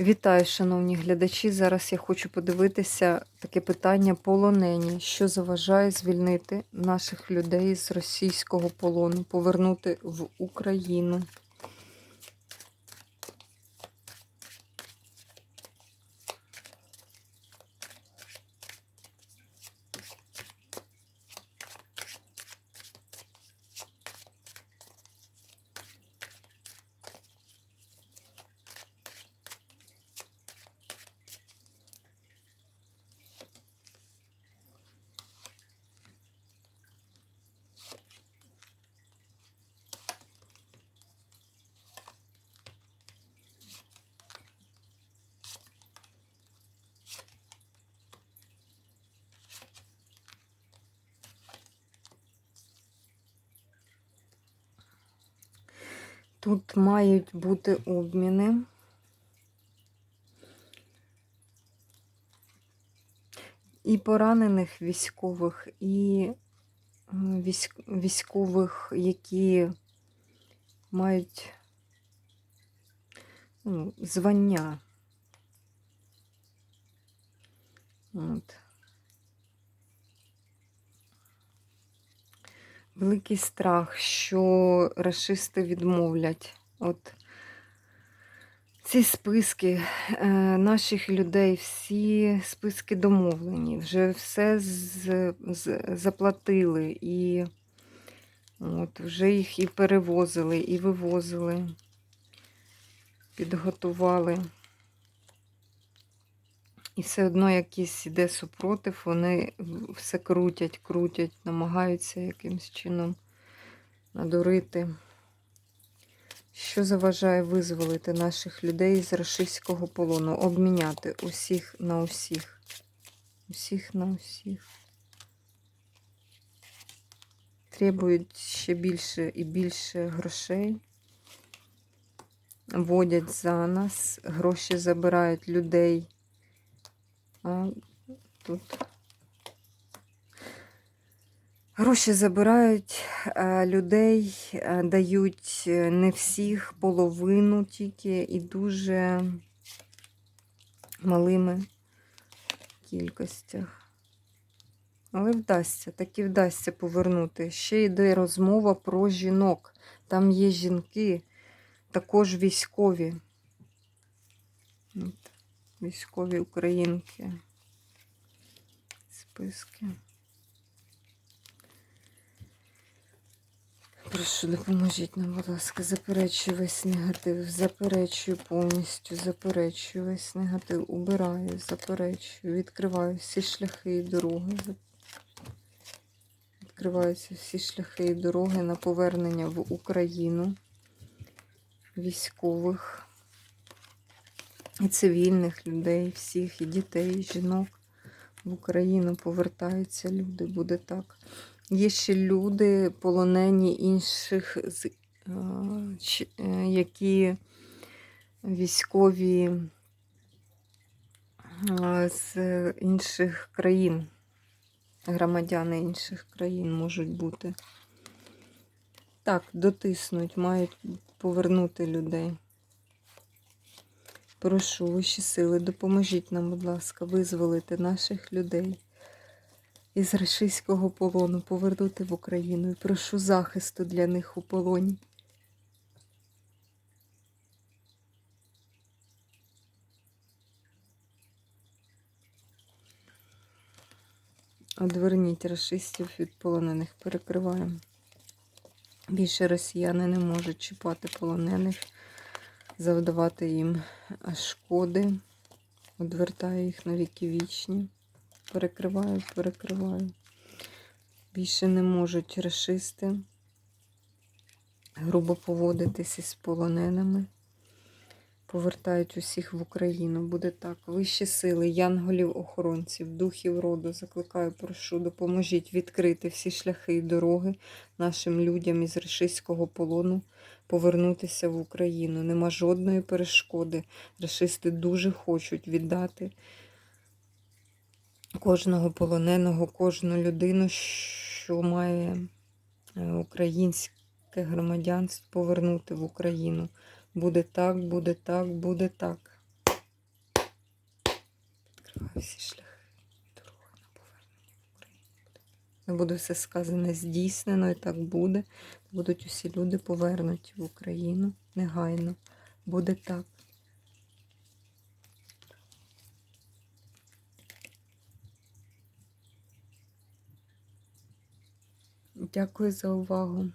Вітаю, шановні глядачі. Зараз я хочу подивитися таке питання полонені, що заважає звільнити наших людей з російського полону, повернути в Україну. Тут мають бути обміни. І поранених військових, і військ- військових, які мають ну, звання. От. Великий страх, що расисти відмовлять. От ці списки е, наших людей, всі списки домовлені, вже все з, з, заплатили і от, вже їх і перевозили, і вивозили, підготували. І все одно якийсь іде супротив, вони все крутять, крутять, намагаються якимось чином надурити. Що заважає визволити наших людей з рашистського полону, обміняти усіх на усіх. Усіх на усіх. Требують ще більше і більше грошей. Водять за нас, гроші забирають людей. А тут гроші забирають людей, дають е, не всіх, половину тільки і дуже малими кількостях. Але вдасться, таки вдасться повернути. Ще йде розмова про жінок. Там є жінки, також військові. От військові українки. Списки. Прошу, допоможіть нам, будь ласка, заперечую весь негатив, заперечую повністю, заперечую весь негатив, убираю, заперечую, відкриваю всі шляхи і дороги. Відкриваються всі шляхи і дороги на повернення в Україну військових і цивільних людей, всіх, і дітей, і жінок в Україну повертаються люди, буде так. Є ще люди, полонені інших, е, е, які військові е, з інших країн, громадяни інших країн можуть бути. Так, дотиснуть, мають повернути людей. Прошу вищі сили, допоможіть нам, будь ласка, визволити наших людей із рашистського полону, повернути в Україну. І прошу захисту для них у полоні. Одверніть рашистів від полонених, перекриваємо. Більше росіяни не можуть чіпати полонених, завдавати їм шкоди. Одвертаю їх на віки вічні. Перекриваю, перекриваю. Більше не можуть расисти грубо поводитися з полоненими. Повертають усіх в Україну. Буде так. Вищі сили, янголів-охоронців, духів роду. Закликаю, прошу, допоможіть відкрити всі шляхи і дороги нашим людям із рашистського полону повернутися в Україну. Нема жодної перешкоди. Рашисти дуже хочуть віддати кожного полоненого, кожну людину, що має е, українське громадянство, повернути в Україну. Буде так, буде так, буде так. Відкриваю всі шляхи і дороги на повернення в Україну. Не буде все сказане здійснено, і так буде. Будуть усі люди повернуті в Україну негайно. Буде так. Дякую за увагу.